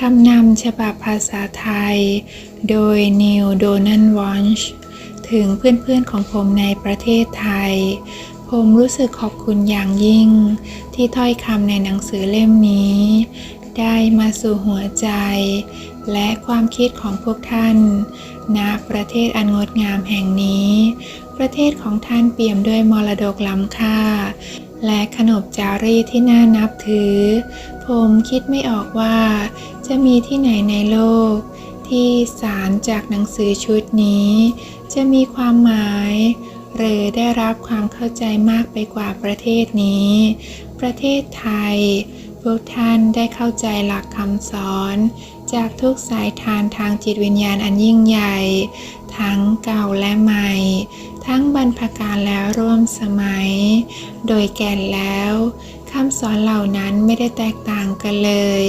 คำนำฉบับภาษาไทย โดยนิวโดนันวอนช์ถึงเพื่อนๆของผมในประเทศไทย ผมรู้สึกขอบคุณอย่างยิ่ง ที่ถ้อยคำในหนังสือเล่มนี้ ได้มาสู่หัวใจ และความคิดของพวกท่านณประเทศอันงดงามแห่งนี้ ประเทศของท่านเปี่ยมด้วยมรดกล้ำค่า และขนบจารีที่น่านับถือ ผมคิดไม่ออกว่า จะมีที่ไหนในโลก ที่สารจากหนังสือชุดนี้ จะมีความหมาย หรือได้รับความเข้าใจมากไปกว่าประเทศนี้ ประเทศไทย พวกท่านได้เข้าใจหลักคำสอน จากทุกสายทานทางจิตวิญญาณอันยิ่งใหญ่ ทั้งเก่าและใหม่ ทั้งบรรพการและร่วมสมัย โดยแก่นแล้วคำสอนเหล่านั้นไม่ได้แตกต่างกันเลย